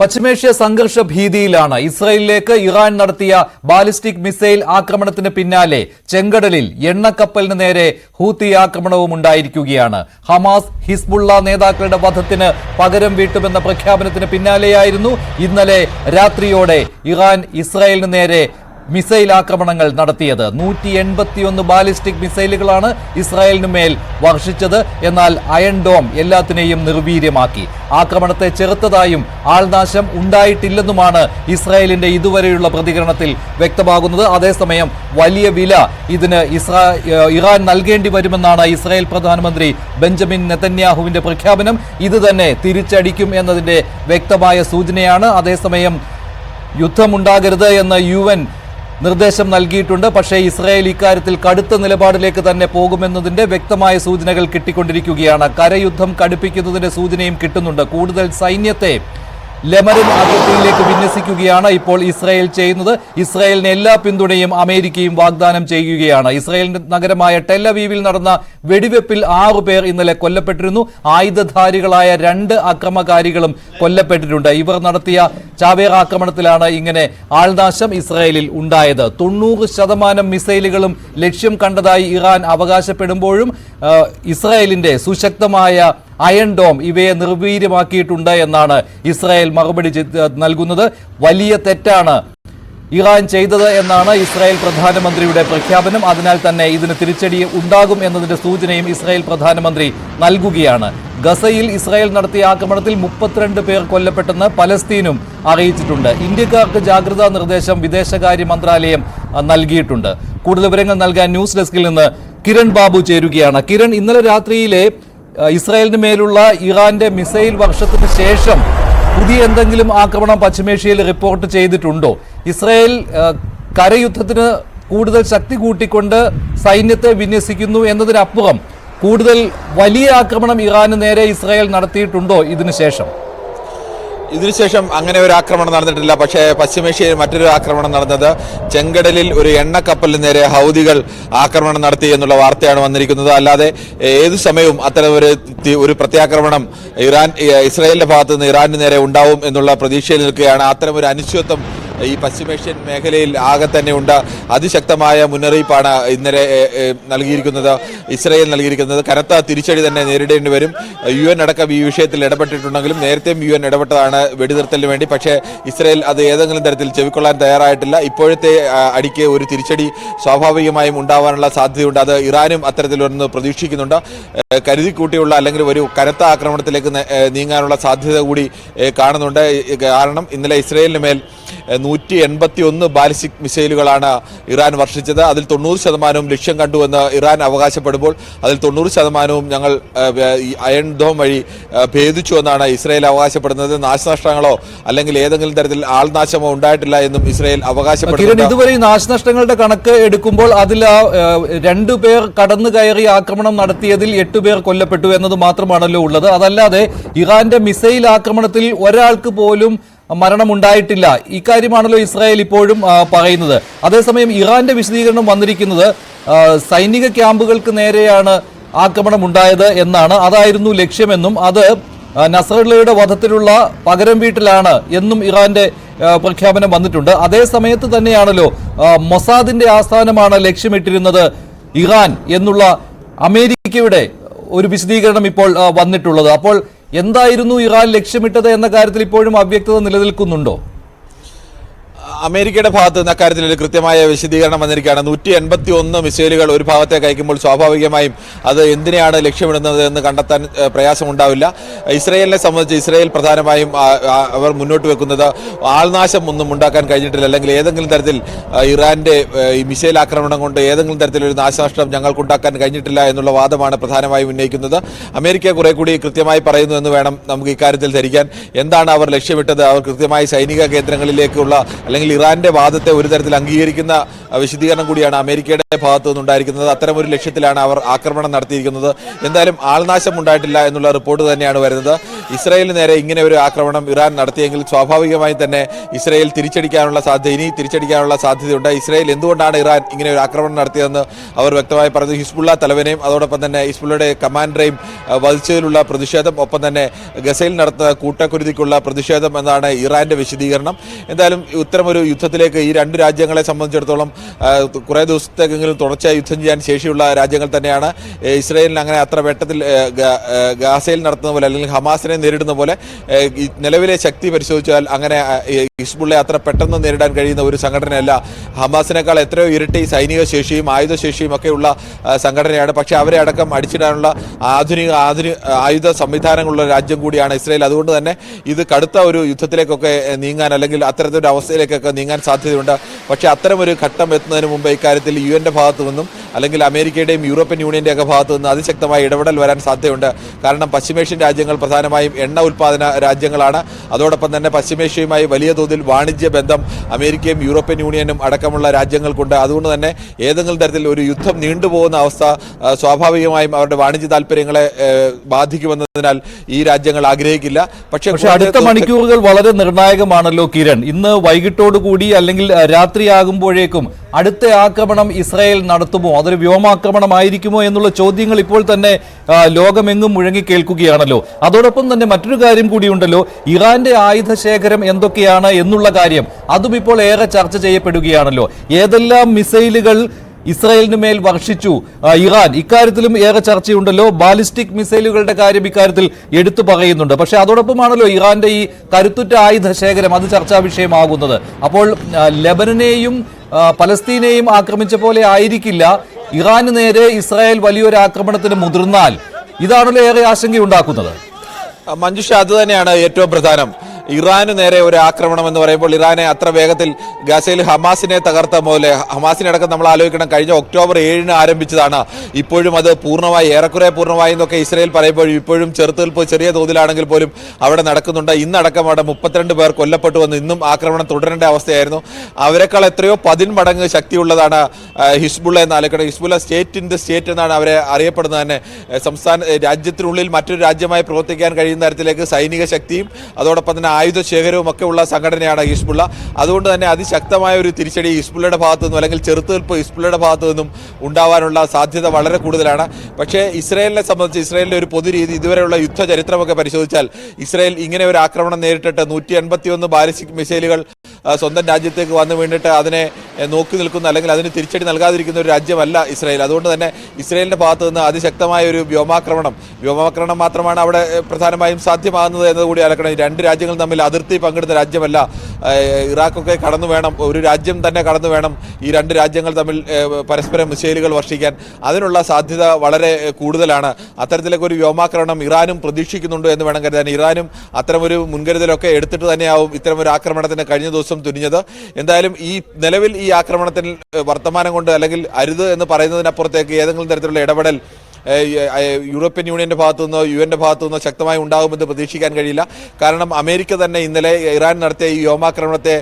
പശ്ചിമേഷ്യ സംഘർഷ ഭീതിയിലാണ് ഇസ്രയേലിലേക്ക് ഇറാൻ നടത്തിയ ബാലിസ്റ്റിക് മിസൈൽ ആക്രമണത്തിന് പിന്നാലെ ചെങ്കടലിൽ എണ്ണക്കപ്പലിന് നേരെ ഹൂത്തി ആക്രമണവും ഉണ്ടായിരിക്കുകയാണ്. ഹമാസ് ഹിസ്ബുള്ള നേതാക്കളുടെ വധത്തിന് പകരം വീട്ടുമെന്ന പ്രഖ്യാപനത്തിന് പിന്നാലെയായിരുന്നു ഇന്നലെ രാത്രിയോടെ ഇറാൻ ഇസ്രായേലിന് നേരെ മിസൈൽ ആക്രമണങ്ങൾ നടത്തിയത്. നൂറ്റി എൺപത്തിയൊന്ന് ബാലിസ്റ്റിക് മിസൈലുകളാണ് ഇസ്രായേലിന് മേൽ വർഷിച്ചത്. എന്നാൽ അയൺ ഡോം എല്ലാത്തിനെയും നിർവീര്യമാക്കി. ആക്രമണത്തെ ചെറുത്തതായും ആൾനാശം ഉണ്ടായിട്ടില്ലെന്നുമാണ് ഇസ്രായേലിന്റെ ഇതുവരെയുള്ള പ്രതികരണത്തിൽ വ്യക്തമാകുന്നത്. അതേസമയം വലിയ വില ഇതിന് ഇസ്രാ ഇറാൻ നൽകേണ്ടി വരുമെന്നാണ് ഇസ്രായേൽ പ്രധാനമന്ത്രി ബെഞ്ചമിൻ നെതന്യാഹുവിന്റെ പ്രഖ്യാപനം. ഇത് തന്നെ തിരിച്ചടിക്കും എന്നതിന്റെ വ്യക്തമായ സൂചനയാണ്. അതേസമയം യുദ്ധമുണ്ടാകരുത് എന്ന് യു എൻ നിർദ്ദേശം നൽകിയിട്ടുണ്ട്. പക്ഷേ ഇസ്രായേൽ ഇക്കാര്യത്തിൽ കടുത്ത നിലപാടിലേക്ക് തന്നെ പോകുമെന്നതിന്റെ വ്യക്തമായ സൂചനകൾ കിട്ടിക്കൊണ്ടിരിക്കുകയാണ്. കരയുദ്ധം കടുപ്പിക്കുന്നതിന്റെ സൂചനയും കിട്ടുന്നുണ്ട്. കൂടുതൽ സൈന്യത്തെ ലെമറിൻ അതിർത്തിയിലേക്ക് വിന്യസിക്കുകയാണ് ഇപ്പോൾ ഇസ്രായേൽ ചെയ്യുന്നത്. ഇസ്രായേലിന് എല്ലാ പിന്തുണയും അമേരിക്കയും വാഗ്ദാനം ചെയ്യുകയാണ്. ഇസ്രായേലിന്റെ നഗരമായ ടെല്ലവീവിൽ നടന്ന വെടിവെപ്പിൽ ആറു പേർ ഇന്നലെ കൊല്ലപ്പെട്ടിരുന്നു. ആയുധധാരികളായ രണ്ട് അക്രമകാരികളും കൊല്ലപ്പെട്ടിട്ടുണ്ട്. ഇവർ നടത്തിയ ചാവേർ ആക്രമണത്തിലാണ് ഇങ്ങനെ ആൾനാശം ഇസ്രായേലിൽ ഉണ്ടായത്. തൊണ്ണൂറ് ശതമാനം മിസൈലുകളും ലക്ഷ്യം കണ്ടതായി ഇറാൻ അവകാശപ്പെടുമ്പോഴും ഇസ്രായേലിന്റെ സുശക്തമായ അയൺ ഡോം ഇവയെ നിർവീര്യമാക്കിയിട്ടുണ്ട് എന്നാണ് ഇസ്രായേൽ മറുപടി നൽകുന്നത്. വലിയ തെറ്റാണ് ഇറാൻ ചെയ്തത് എന്നാണ് ഇസ്രായേൽ പ്രധാനമന്ത്രിയുടെ പ്രഖ്യാപനം. അതിനാൽ തന്നെ ഇതിന് തിരിച്ചടി ഉണ്ടാകും എന്നതിന്റെ സൂചനയും ഇസ്രായേൽ പ്രധാനമന്ത്രി നൽകുകയാണ്. ഗസയിൽ ഇസ്രായേൽ നടത്തിയ ആക്രമണത്തിൽ മുപ്പത്തിരണ്ട് പേർ കൊല്ലപ്പെട്ടെന്ന് പലസ്തീനും അറിയിച്ചിട്ടുണ്ട്. ഇന്ത്യക്കാർക്ക് ജാഗ്രതാ നിർദ്ദേശം വിദേശകാര്യ മന്ത്രാലയം നൽകിയിട്ടുണ്ട്. കൂടുതൽ വിവരങ്ങൾ നൽകാൻ ന്യൂസ് ഡെസ്കിൽ നിന്ന് കിരൺ ബാബു ചേരുകയാണ്. കിരൺ ഇന്നലെ രാത്രിയിലെ ഇസ്രായേലിന് മേലുള്ള ഇറാന്റെ മിസൈൽ വർഷത്തിന് ശേഷം പുതിയ എന്തെങ്കിലും ആക്രമണം പശ്ചിമേഷ്യയിൽ റിപ്പോർട്ട് ചെയ്തിട്ടുണ്ടോ? ഇസ്രായേൽ കരയുദ്ധത്തിന് കൂടുതൽ ശക്തി കൂട്ടിക്കൊണ്ട് സൈന്യത്തെ വിന്യസിക്കുന്നു എന്നതിനപ്പുറം കൂടുതൽ വലിയ ആക്രമണം ഇറാന് നേരെ ഇസ്രായേൽ നടത്തിയിട്ടുണ്ടോ ഇതിനു ശേഷം? ഇതിനുശേഷം അങ്ങനെ ഒരു ആക്രമണം നടന്നിട്ടില്ല. പക്ഷേ പശ്ചിമേഷ്യയിൽ മറ്റൊരു ആക്രമണം നടന്നത് ചെങ്കടലിൽ ഒരു എണ്ണക്കപ്പലിന് നേരെ ഹൗദികൾ ആക്രമണം നടത്തി എന്നുള്ള വാർത്തയാണ് വന്നിരിക്കുന്നത്. അല്ലാതെ ഏത് സമയവും അത്തരം ഒരു ഒരു പ്രത്യാക്രമണം ഇറാൻ ഇസ്രായേലിന്റെ ഭാഗത്തുനിന്ന് നിന്ന് ഇറാന് നേരെ ഉണ്ടാവും എന്നുള്ള പ്രതീക്ഷയിൽ നിൽക്കുകയാണ്. അത്തരം ഒരു അനിശ്ചിതത്വം ഈ പശ്ചിമേഷ്യൻ മേഖലയിൽ ആകെ തന്നെ ഉണ്ട്. അതിശക്തമായ മുന്നറിയിപ്പാണ് ഇന്നലെ നൽകിയിരിക്കുന്നത് ഇസ്രയേൽ നൽകിയിരിക്കുന്നത്. കനത്ത തിരിച്ചടി തന്നെ നേരിടേണ്ടി വരും. യു എൻ അടക്കം ഈ വിഷയത്തിൽ ഇടപെട്ടിട്ടുണ്ടെങ്കിലും നേരത്തെയും യു എൻ ഇടപെട്ടതാണ് വെടിനിർത്തലിന് വേണ്ടി. പക്ഷേ ഇസ്രയേൽ അത് ഏതെങ്കിലും തരത്തിൽ ചെവിക്കൊള്ളാൻ തയ്യാറായിട്ടില്ല. ഇപ്പോഴത്തെ അടിക്ക് ഒരു തിരിച്ചടി സ്വാഭാവികമായും ഉണ്ടാവാനുള്ള സാധ്യതയുണ്ട്. അത് ഇറാനും അത്തരത്തിലൊന്ന് പ്രതീക്ഷിക്കുന്നുണ്ട്. കരുതി കരുതിക്കൂട്ടിയുള്ള അല്ലെങ്കിൽ ഒരു കനത്ത ആക്രമണത്തിലേക്ക് നീങ്ങാനുള്ള സാധ്യത കൂടി കാണുന്നുണ്ട്. കാരണം ഇന്നലെ ഇസ്രയേലിന് മേൽ നൂറ്റി എൺപത്തി ഒന്ന് ബാലിസ്റ്റിക് മിസൈലുകളാണ് ഇറാൻ വർഷിച്ചത്. അതിൽ തൊണ്ണൂറ് ശതമാനവും ലക്ഷ്യം കണ്ടുവെന്ന് ഇറാൻ അവകാശപ്പെടുമ്പോൾ അതിൽ തൊണ്ണൂറ് ശതമാനവും ഞങ്ങൾ അയൺ ഡോം വഴി ഭേദിച്ചു എന്നാണ് ഇസ്രായേൽ അവകാശപ്പെടുന്നത്. നാശനഷ്ടങ്ങളോ അല്ലെങ്കിൽ ഏതെങ്കിലും തരത്തിൽ ആൾനാശമോ ഉണ്ടായിട്ടില്ല എന്നും ഇസ്രായേൽ അവകാശപ്പെടുന്നു ഇതുവരെ നാശനഷ്ടങ്ങളുടെ കണക്ക് എടുക്കുമ്പോൾ അതിൽ രണ്ടു പേർ കടന്നു കയറി ആക്രമണം നടത്തിയതിൽ എട്ട് പേർ കൊല്ലപ്പെട്ടു എന്നത് മാത്രമാണല്ലോ ഉള്ളത്. അതല്ലാതെ ഇറാന്റെ മിസൈൽ ആക്രമണത്തിൽ ഒരാൾക്ക് പോലും മരണമുണ്ടായിട്ടില്ല. ഇക്കാര്യമാണല്ലോ ഇസ്രായേൽ ഇപ്പോഴും പറയുന്നത്. അതേസമയം ഇറാന്റെ വിശദീകരണം വന്നിരിക്കുന്നത് സൈനിക ക്യാമ്പുകൾക്ക് നേരെയാണ് ആക്രമണം ഉണ്ടായത് എന്നാണ്. അതായിരുന്നു ലക്ഷ്യമെന്നും അത് നസറുള്ളയുടെ വധത്തിലുള്ള പകരം വീട്ടിലാണ് എന്നും ഇറാന്റെ പ്രഖ്യാപനം വന്നിട്ടുണ്ട്. അതേ സമയത്ത് തന്നെയാണല്ലോ മൊസാദിന്റെ ആസ്ഥാനമാണ് ലക്ഷ്യമിട്ടിരുന്നത് ഇറാൻ എന്നുള്ള അമേരിക്കയുടെ ഒരു വിശദീകരണം ഇപ്പോൾ വന്നിട്ടുള്ളത്. അപ്പോൾ എന്തായിരുന്നു ഇറാൻ ലക്ഷ്യമിട്ടത് എന്ന കാര്യത്തിൽ ഇപ്പോഴും അവ്യക്തത നിലനിൽക്കുന്നുണ്ടോ? അമേരിക്കയുടെ ഭാഗത്ത് നിന്ന് അക്കാര്യത്തിൽ ഒരു കൃത്യമായ വിശദീകരണം വന്നിരിക്കുകയാണ്. നൂറ്റി എൺപത്തി ഒന്ന് മിസൈലുകൾ ഒരു ഭാഗത്തേക്ക് അയക്കുമ്പോൾ സ്വാഭാവികമായും അത് എന്തിനെയാണ് ലക്ഷ്യമിടുന്നത് എന്ന് കണ്ടെത്താൻ പ്രയാസമുണ്ടാവില്ല. ഇസ്രയേലിനെ സംബന്ധിച്ച് ഇസ്രയേൽ പ്രധാനമായും അവർ മുന്നോട്ട് വെക്കുന്നത് ആൾനാശം ഒന്നും ഉണ്ടാക്കാൻ കഴിഞ്ഞിട്ടില്ല. അല്ലെങ്കിൽ ഏതെങ്കിലും തരത്തിൽ ഇറാന്റെ ഈ മിസൈൽ ആക്രമണം കൊണ്ട് ഏതെങ്കിലും തരത്തിലൊരു നാശനഷ്ടം ഞങ്ങൾക്കുണ്ടാക്കാൻ കഴിഞ്ഞിട്ടില്ല എന്നുള്ള വാദമാണ് പ്രധാനമായും ഉന്നയിക്കുന്നത്. അമേരിക്ക കുറെ കൂടി കൃത്യമായി പറയുന്നു എന്ന് വേണം നമുക്ക് ഇക്കാര്യത്തിൽ ധരിക്കാൻ. എന്താണ് അവർ ലക്ഷ്യമിട്ടത്? അവർ കൃത്യമായി സൈനിക കേന്ദ്രങ്ങളിലേക്കുള്ള അല്ലെങ്കിൽ ഇറാന്റെ വാദത്തെ ഒരു തരത്തിൽ അംഗീകരിക്കുന്ന വിശദീകരണം കൂടിയാണ് അമേരിക്കയുടെ ഭാഗത്തു നിന്നുണ്ടായിരിക്കുന്നത്. അത്തരമൊരു ലക്ഷ്യത്തിലാണ് അവർ ആക്രമണം നടത്തിയിരിക്കുന്നത്. എന്തായാലും ആൾനാശം ഉണ്ടായിട്ടില്ല എന്നുള്ള റിപ്പോർട്ട് തന്നെയാണ് വരുന്നത്. ഇസ്രായേലിന് നേരെ ഇങ്ങനെ ഒരു ആക്രമണം ഇറാൻ നടത്തിയെങ്കിൽ സ്വാഭാവികമായി തന്നെ ഇസ്രായേൽ തിരിച്ചടിക്കാനുള്ള സാധ്യത ഇനി തിരിച്ചടിക്കാനുള്ള സാധ്യതയുണ്ട്. ഇസ്രായേൽ എന്തുകൊണ്ടാണ് ഇറാൻ ഇങ്ങനെ ഒരു ആക്രമണം നടത്തിയതെന്ന് അവർ വ്യക്തമായി പറഞ്ഞു. ഹിസ്ബുള്ള തലവനെയും അതോടൊപ്പം തന്നെ ഹിസ്ബുള്ളയുടെ കമാൻഡറെയും വധിച്ചതിലുള്ള പ്രതിഷേധം ഒപ്പം തന്നെ ഗസയിൽ നടത്തുന്ന കൂട്ടക്കുരുതിക്കുള്ള പ്രതിഷേധം എന്നാണ് ഇറാന്റെ വിശദീകരണം. എന്തായാലും ഇത്തരമൊരു യുദ്ധത്തിലേക്ക് ഈ രണ്ട് രാജ്യങ്ങളെ സംബന്ധിച്ചിടത്തോളം കുറേ ദിവസത്തേക്കെങ്കിലും തുടർച്ചയായി യുദ്ധം ചെയ്യാൻ ശേഷിയുള്ള രാജ്യങ്ങൾ തന്നെയാണ്. ഇസ്രയേലിന് അങ്ങനെ അത്ര വേട്ടത്തിൽ ഗാസയിൽ നടത്തുന്ന പോലെ അല്ലെങ്കിൽ ഹമാസിനെ നേരിടുന്ന പോലെ നിലവിലെ ശക്തി പരിശോധിച്ചാൽ അങ്ങനെ ഹിസ്ബുള്ളെ അത്ര പെട്ടെന്ന് നേരിടാൻ കഴിയുന്ന ഒരു സംഘടനയല്ല. ഹമാസിനേക്കാൾ എത്രയോ ഇരട്ടി സൈനിക ശേഷിയും ആയുധശേഷിയും ഒക്കെയുള്ള സംഘടനയാണ്. പക്ഷേ അവരെ അടക്കം അടിച്ചിടാനുള്ള ആധുനിക ആധുനിക ആയുധ സംവിധാനങ്ങളുള്ള രാജ്യം കൂടിയാണ് ഇസ്രയേൽ. അതുകൊണ്ട് തന്നെ ഇത് കടുത്ത ഒരു യുദ്ധത്തിലേക്കൊക്കെ നീങ്ങാൻ അല്ലെങ്കിൽ അത്തരത്തിലൊരു അവസ്ഥയിലേക്കൊക്കെ നീങ്ങാൻ സാധ്യതയുണ്ട്. പക്ഷേ അത്തരമൊരു ഘട്ടം എത്തുന്നതിന് മുമ്പ് ഇക്കാര്യത്തിൽ യു എന്റെ ഭാഗത്തു നിന്നും അല്ലെങ്കിൽ അമേരിക്കയുടെയും യൂറോപ്യൻ യൂണിയന്റെ ഒക്കെ ഭാഗത്തു നിന്ന് അതിശക്തമായ ഇടപെടൽ വരാൻ സാധ്യതയുണ്ട്. കാരണം പശ്ചിമേഷ്യൻ രാജ്യങ്ങൾ പ്രധാനമായും എണ്ണ ഉൽപ്പാദന രാജ്യങ്ങളാണ്. അതോടൊപ്പം തന്നെ പശ്ചിമേഷ്യയുമായി വലിയ തോതിൽ വാണിജ്യ ബന്ധം അമേരിക്കയും യൂറോപ്യൻ യൂണിയനും അടക്കമുള്ള രാജ്യങ്ങൾക്കുണ്ട്. അതുകൊണ്ട് തന്നെ ഏതെങ്കിലും തരത്തിൽ ഒരു യുദ്ധം നീണ്ടുപോകുന്ന അവസ്ഥ സ്വാഭാവികമായും അവരുടെ വാണിജ്യ താല്പര്യങ്ങളെ ബാധിക്കുമെന്നതിനാൽ ഈ രാജ്യങ്ങൾ ആഗ്രഹിക്കില്ല. പക്ഷേ അടുത്ത മണിക്കൂറുകൾ വളരെ നിർണായകമാണല്ലോ കിരൺ. ഇന്ന് വൈകിട്ടോടു കൂടി അല്ലെങ്കിൽ രാത്രിയാകുമ്പോഴേക്കും അടുത്ത ആക്രമണം ഇസ്രായേൽ നടത്തുമോ? അതൊരു വ്യോമാക്രമണമായിരിക്കുമോ എന്നുള്ള ചോദ്യങ്ങൾ ഇപ്പോൾ തന്നെ ലോകമെങ്ങും മുഴങ്ങി കേൾക്കുകയാണല്ലോ. അതോടൊപ്പം തന്നെ മറ്റൊരു കാര്യം കൂടിയുണ്ടല്ലോ. ഇറാന്റെ ആയുധ ശേഖരം എന്തൊക്കെയാണ് എന്നുള്ള കാര്യം. അതും ഇപ്പോൾ ഏറെ ചർച്ച ചെയ്യപ്പെടുകയാണല്ലോ. ഏതെല്ലാം മിസൈലുകൾ ഇസ്രായേലിന് മേൽ വർഷിച്ചു. ഇറാൻ. ഇക്കാര്യത്തിലും ഏറെ ചർച്ചയുണ്ടല്ലോ. ബാലിസ്റ്റിക് മിസൈലുകളുടെ കാര്യം ഇക്കാര്യത്തിൽ എടുത്തു പറയുന്നുണ്ട്. പക്ഷേ അതോടൊപ്പമാണല്ലോ ഇറാന്റെ ഈ കരുത്തുറ്റ ആയുധ ശേഖരം അത് ചർച്ചാ വിഷയമാകുന്നത്. അപ്പോൾ ലബനനെയും പലസ്തീനെയും ആക്രമിച്ച പോലെ ആയിരിക്കില്ല. ഇറാന് നേരെ ഇസ്രായേൽ വലിയൊരു ആക്രമണത്തിന് മുതിർന്നാൽ. ഇതാണല്ലോ ഏറെ ആശങ്കയുണ്ടാക്കുന്നത്. മഞ്ജുഷ അത് തന്നെയാണ് ഏറ്റവും പ്രധാനം. ഇറാന് നേരെ ഒരു ആക്രമണം എന്ന് പറയുമ്പോൾ ഇറാനെ അത്ര വേഗത്തിൽ ഗസയിൽ ഹമാസിനെ തകർത്ത പോലെ ഹമാസിനടക്കം നമ്മൾ ആലോചിക്കണം. കഴിഞ്ഞ ഒക്ടോബർ ഏഴിന് ആരംഭിച്ചതാണ്. ഇപ്പോഴും അത് പൂർണമായി ഏറെക്കുറെ പൂർണമായി എന്നൊക്കെ ഇസ്രയേൽ പറയുമ്പോഴും ഇപ്പോഴും ചെറുത്തുനിൽപ്പ് ചെറിയ തോതിലാണെങ്കിൽ പോലും അവിടെ നടക്കുന്നുണ്ട്. ഇന്നടക്കം അവിടെ മുപ്പത്തിരണ്ട് പേർ കൊല്ലപ്പെട്ടു വന്നു. ഇന്നും ആക്രമണം തുടരേണ്ട അവസ്ഥയായിരുന്നു. അവരെക്കാൾ എത്രയോ പതിന്മടങ്ങ് ശക്തിയുള്ളതാണ് ഹിസ്ബുള്ള എന്ന് ആലോചിക്കണം Hezbollah state in the state എന്നാണ് അവരെ അറിയപ്പെടുന്നത് തന്നെ. സംസ്ഥാന രാജ്യത്തിനുള്ളിൽ മറ്റൊരു രാജ്യമായി പ്രവർത്തിക്കാൻ കഴിയുന്ന തരത്തിലേക്ക് സൈനിക ശക്തിയും അതോടൊപ്പം തന്നെ ആയുധ ശേഖരവും ഒക്കെ ഉള്ള സംഘടനയാണ് ഹിസ്ബുള്ള അതുകൊണ്ട് തന്നെ അതിശക്തമായ ഒരു തിരിച്ചടി ഹിസ്ബുള്ളയുടെ ഭാഗത്തു നിന്നും അല്ലെങ്കിൽ ചെറുത്തുനിൽപ്പ് ഹിസ്ബുള്ളയുടെ ഭാഗത്തു നിന്നും ഉണ്ടാവാനുള്ള സാധ്യത വളരെ കൂടുതലാണ്. പക്ഷേ ഇസ്രയേലിനെ സംബന്ധിച്ച് ഇസ്രയേലിന്റെ ഒരു പൊതുരീതി ഇതുവരെയുള്ള യുദ്ധ ചരിത്രമൊക്കെ പരിശോധിച്ചാൽ ഇസ്രയേൽ ഇങ്ങനെ ഒരു ആക്രമണം നേരിട്ടിട്ട് നൂറ്റി എൺപത്തിയൊന്ന് ബാലിസ്റ്റിക് മിസൈലുകൾ സ്വന്തം രാജ്യത്തേക്ക് വന്നു വീണിട്ട് അതിനെ നോക്കി നിൽക്കുന്ന അല്ലെങ്കിൽ അതിന് തിരിച്ചടി നൽകാതിരിക്കുന്ന ഒരു രാജ്യമല്ല ഇസ്രായേൽ. അതുകൊണ്ട് തന്നെ ഇസ്രായേലിന്റെ ഭാഗത്ത് നിന്ന് അതിശക്തമായ ഒരു വ്യോമാക്രമണം വ്യോമാക്രമണം മാത്രമാണ് അവിടെ പ്രധാനമായും സാധ്യമാകുന്നത് എന്നതുകൂടി അലക്കണം. രണ്ട് രാജ്യങ്ങൾ തമ്മിൽ അതിർത്തി പങ്കിടുന്ന രാജ്യമല്ല. ഇറാഖൊക്കെ കടന്നു വേണം ഒരു രാജ്യം തന്നെ കടന്നു വേണം ഈ രണ്ട് രാജ്യങ്ങൾ തമ്മിൽ പരസ്പരം മിസൈലുകൾ വർഷിക്കാൻ. അതിനുള്ള സാധ്യത വളരെ കൂടുതലാണ്. അത്തരത്തിലൊക്കെ ഒരു വ്യോമാക്രമണം ഇറാനും പ്രതീക്ഷിക്കുന്നുണ്ട് എന്ന് വേണം കരുതാൻ. ഇറാനും അത്തരമൊരു മുൻകരുതലൊക്കെ എടുത്തിട്ട് തന്നെയാവും ഇത്തരമൊരു ആക്രമണത്തിന് കഴിഞ്ഞ ദിവസം തുനിഞ്ഞത്. എന്തായാലും ഈ നിലവിൽ ഈ ആക്രമണത്തിൽ വർത്തമാനം കൊണ്ട് അല്ലെങ്കിൽ അരുത് എന്ന് പറയുന്നതിനപ്പുറത്തേക്ക് ഏതെങ്കിലും തരത്തിലുള്ള ഇടപെടൽ യൂറോപ്യൻ യൂണിയന്റെ ഭാഗത്തു നിന്നോ യു എന്റെ ഭാഗത്തു നിന്നോ ശക്തമായി ഉണ്ടാകുമെന്ന് പ്രതീക്ഷിക്കാൻ കഴിയില്ല. കാരണം അമേരിക്ക തന്നെ ഇന്നലെ ഇറാൻ നടത്തിയ ഈ വ്യോമാക്രമണത്തെ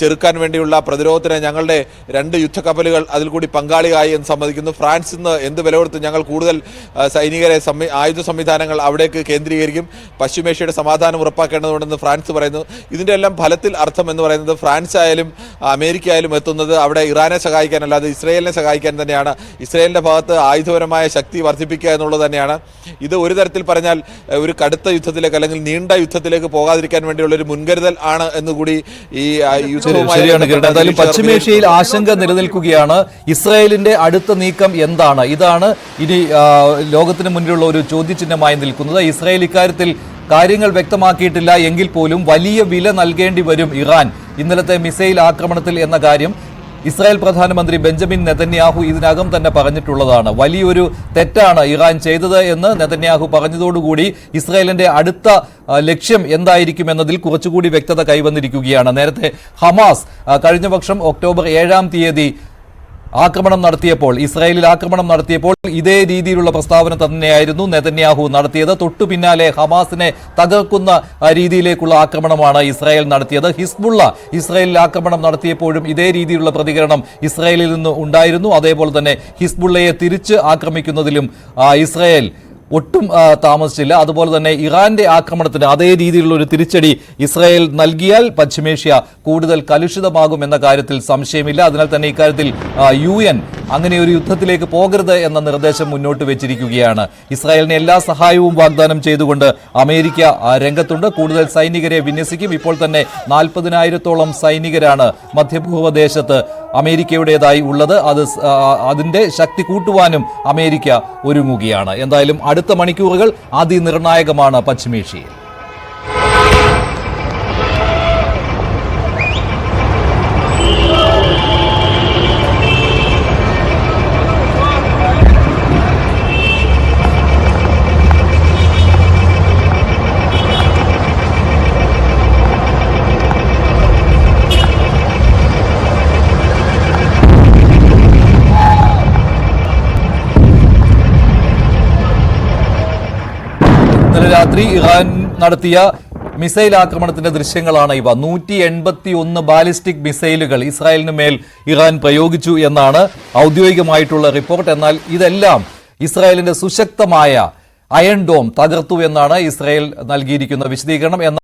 ചെറുക്കാൻ വേണ്ടിയുള്ള പ്രതിരോധത്തിന് ഞങ്ങളുടെ രണ്ട് യുദ്ധക്കപ്പലുകൾ അതിൽ കൂടി പങ്കാളിയായി എന്ന് സമ്മതിക്കുന്നു. ഫ്രാൻസ് ഇന്ന് എന്ത് വില കൊടുത്ത് ഞങ്ങൾ കൂടുതൽ സൈനികരെ ആയുധ സംവിധാനങ്ങൾ അവിടേക്ക് കേന്ദ്രീകരിക്കും. പശ്ചിമേഷ്യയുടെ സമാധാനം ഉറപ്പാക്കേണ്ടതുണ്ടെന്ന് ഫ്രാൻസ് പറയുന്നു. ഇതിന്റെ എല്ലാം ഫലത്തിൽ അർത്ഥം എന്ന് പറയുന്നത് ഫ്രാൻസ് ആയാലും അമേരിക്ക ആയാലും എത്തുന്നത് അവിടെ ഇറാനെ സഹായിക്കാനല്ലാതെ ഇസ്രയേലിനെ സഹായിക്കാൻ തന്നെയാണ്. ഇസ്രയേലിന്റെ ഭാഗത്ത് ആയുധപരമായ ശക്തി വർദ്ധിപ്പിക്കുക എന്നുള്ളത് തന്നെയാണ്. ഇത് ഒരു തരത്തിൽ പറഞ്ഞാൽ ഒരു കടുത്ത യുദ്ധത്തിലേക്ക് അല്ലെങ്കിൽ നീണ്ട യുദ്ധത്തിലേക്ക് പോകാതിരിക്കാൻ വേണ്ടിയുള്ള ഒരു മുൻകരുതൽ ആണ് എന്നുകൂടി ഈ യുദ്ധവുമായി പശ്ചിമേഷ്യയിൽ ആശങ്ക നിലനിൽക്കുകയാണ്. ഇസ്രായേലിന്റെ അടുത്ത നീക്കം എന്താണ്? ഇതാണ് ഇനി ലോകത്തിന് മുന്നിലുള്ള ഒരു ചോദ്യചിഹ്നമായി നിൽക്കുന്നത്. ഇസ്രായേൽ ഇക്കാര്യത്തിൽ കാര്യങ്ങൾ വ്യക്തമാക്കിയിട്ടില്ല. എങ്കിൽ പോലും വലിയ വില നൽകേണ്ടി വരും ഇറാൻ. ഇന്നലത്തെ മിസൈൽ ആക്രമണത്തിൽ എന്ന കാര്യം ഇസ്രായേൽ പ്രധാനമന്ത്രി ബെഞ്ചമിൻ നെതന്യാഹു ഇതിനകം തന്നെ പറഞ്ഞിട്ടുള്ളതാണ്. വലിയൊരു തെറ്റാണ് ഇറാൻ ചെയ്തത് എന്ന് നെതന്യാഹു പറഞ്ഞതോടുകൂടി ഇസ്രായേലിന്റെ അടുത്ത ലക്ഷ്യം എന്തായിരിക്കും എന്നതിൽ കുറച്ചുകൂടി വ്യക്തത കൈവന്നിരിക്കുകയാണ്. നേരത്തെ ഹമാസ് കഴിഞ്ഞ വർഷം ഒക്ടോബർ ഏഴാം തീയതി ആക്രമണം നടത്തിയപ്പോൾ ഇസ്രായേലിൽ ആക്രമണം നടത്തിയപ്പോൾ ഇതേ രീതിയിലുള്ള പ്രസ്താവന തന്നെയായിരുന്നു നെതന്യാഹു നടത്തിയത്. തൊട്ടു പിന്നാലെ ഹമാസിനെ തകർക്കുന്ന രീതിയിലേക്കുള്ള ആക്രമണമാണ് ഇസ്രായേൽ നടത്തിയത്. ഹിസ്ബുള്ള ഇസ്രായേലിൽ ആക്രമണം നടത്തിയപ്പോഴും ഇതേ രീതിയിലുള്ള പ്രതികരണം ഇസ്രായേലിൽ നിന്ന് ഉണ്ടായിരുന്നു. അതേപോലെ തന്നെ ഹിസ്ബുള്ളയെ തിരിച്ച് ആക്രമിക്കുന്നതിലും ഇസ്രായേൽ ഒട്ടും താമസിച്ചില്ല. അതുപോലെ തന്നെ ഇറാന്റെ ആക്രമണത്തിന് അതേ രീതിയിലുള്ള ഒരു തിരിച്ചടി ഇസ്രായേൽ നൽകിയാൽ പശ്ചിമേഷ്യ കൂടുതൽ കലുഷിതമാകും എന്ന കാര്യത്തിൽ സംശയമില്ല. അതിനാൽ തന്നെ ഇക്കാര്യത്തിൽ യു എൻ അങ്ങനെ ഒരു യുദ്ധത്തിലേക്ക് പോകരുത് എന്ന നിർദ്ദേശം മുന്നോട്ട് വെച്ചിരിക്കുകയാണ്. ഇസ്രായേലിന് എല്ലാ സഹായവും വാഗ്ദാനം ചെയ്തുകൊണ്ട് അമേരിക്ക രംഗത്തുണ്ട്. കൂടുതൽ സൈനികരെ വിന്യസിക്കും. ഇപ്പോൾ തന്നെ നാൽപ്പതിനായിരത്തോളം സൈനികരാണ് മധ്യപൂർവദേശത്ത് അമേരിക്കയുടേതായി ഉള്ളത് അത് അതിന്റെ ശക്തി കൂട്ടുവാനും അമേരിക്ക ഒരുങ്ങുകയാണ്. എന്തായാലും അടുത്ത മണിക്കൂറുകൾ അതിനിർണായകമാണ് പശ്ചിമേഷ്യയിൽ. രാത്രി ഇറാൻ നടത്തിയ മിസൈൽ ആക്രമണത്തിന്റെ ദൃശ്യങ്ങളാണ് ഇവ. നൂറ്റി എൺപത്തി ഒന്ന് ബാലിസ്റ്റിക് മിസൈലുകൾ ഇസ്രായേലിന് മേൽ ഇറാൻ പ്രയോഗിച്ചു എന്നാണ് ഔദ്യോഗികമായിട്ടുള്ള റിപ്പോർട്ട്. എന്നാൽ ഇതെല്ലാം ഇസ്രായേലിന്റെ സുശക്തമായ അയൺ ഡോം തകർത്തു എന്നാണ് ഇസ്രായേൽ നൽകിയിരിക്കുന്ന വിശദീകരണം.